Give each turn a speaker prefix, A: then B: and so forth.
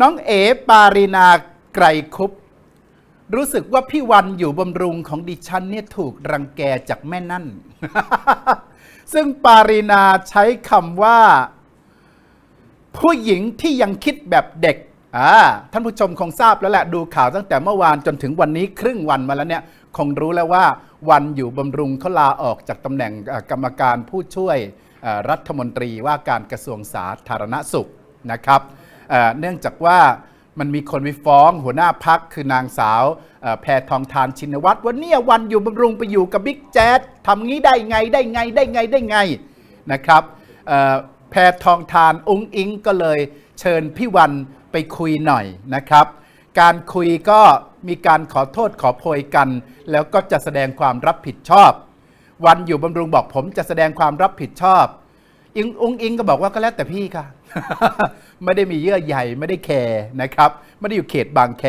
A: น้องเอ๋ปารินาไกรคุปรู้สึกว่าพี่วันอยู่บำรุงของดิฉันเนี่ยถูกรังแกจากแม่นั่น ซึ่งปารินาใช้คำว่า ผู้หญิงที่ยังคิดแบบเด็กอ่าท่านผู้ชมคงทราบแล้วแหละดูข่าวตั้งแต่เมื่อวานจนถึงวันนี้ครึ่งวันมาแล้วเนี่ย คงรู้แล้วว่าวันอยู่บำรุงเขาลาออกจากตำแหน่งกรรมการผู้ช่วยรัฐมนตรีว่าการกระทรวงสาธารณสุขนะครับ เนื่องจากว่ามันมีคนไปฟ้องหัวหน้าพักคือนางสาวแพทองทานชินวัตรว่าเนี่ยวันอยู่บำรุงไปอยู่กับบิ๊กแจ๊ดทำงี้ได้ไงได้ไงได้ไงได้ไงนะครับแพทองทานอุ้งอิงก็เลยเชิญพี่วันไปคุยหน่อยนะครับ การคุยก็มีการขอโทษขอโพยกัน แล้วก็จะแสดงความรับผิดชอบ วันอยู่บำรุงบอกผมจะแสดงความรับผิดชอบ อิงองอิงก็บอกว่าก็แล้วแต่พี่ค่ะ ไม่ได้มีเยื่อใยไม่ได้แคร์นะครับ ไม่ได้อยู่เขตบางแค